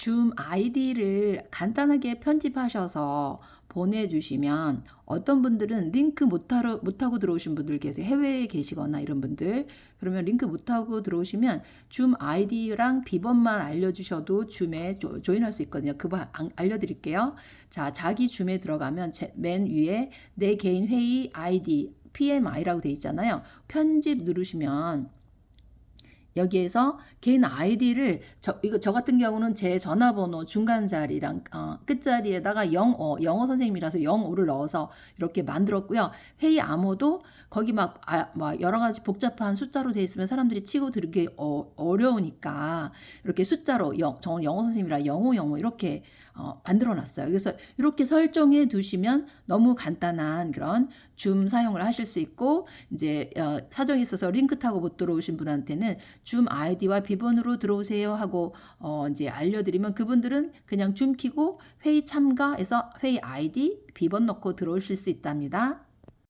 줌 아이디를 간단하게 편집하셔서 보내주시면 어떤 분들은 링크 못하러, 못하고 들어오신 분들 계세요. 해외에 계시거나 이런 분들. 그러면 링크 못하고 들어오시면 줌 아이디랑 비번만 알려주셔도 줌에 조, 조인할 수 있거든요. 그거 안- 알려드릴게요. 자, 자기 줌에 들어가면 제- 맨 위에 내 개인 회의 아이디 PMI라고 돼 있잖아요. 편집 누르시면 여기에서 개인 아이디를 저 이거 저 같은 경우는 제 전화번호 중간 자리랑 어, 끝 자리에다가 영어 영어 선생님이라서 영어를 넣어서 이렇게 만들었고요. 회의 암호도 거기 막, 아, 막 여러 가지 복잡한 숫자로 돼 있으면 사람들이 치고 들기 어, 어려우니까 이렇게 숫자로 영, 저는 영어 선생님이라 영어 영어 이렇게 어, 만들어 놨어요. 그래서 이렇게 설정해 두시면 너무 간단한 그런 줌 사용을 하실 수 있고 이제 어, 사정이 있어서 링크 타고 못 들어오신 분한테는 줌 아이디와 비번으로 들어오세요 하고 어, 이제 알려드리면 그분들은 그냥 줌 키고 회의 참가해서 회의 아이디 비번 넣고 들어오실 수 있답니다.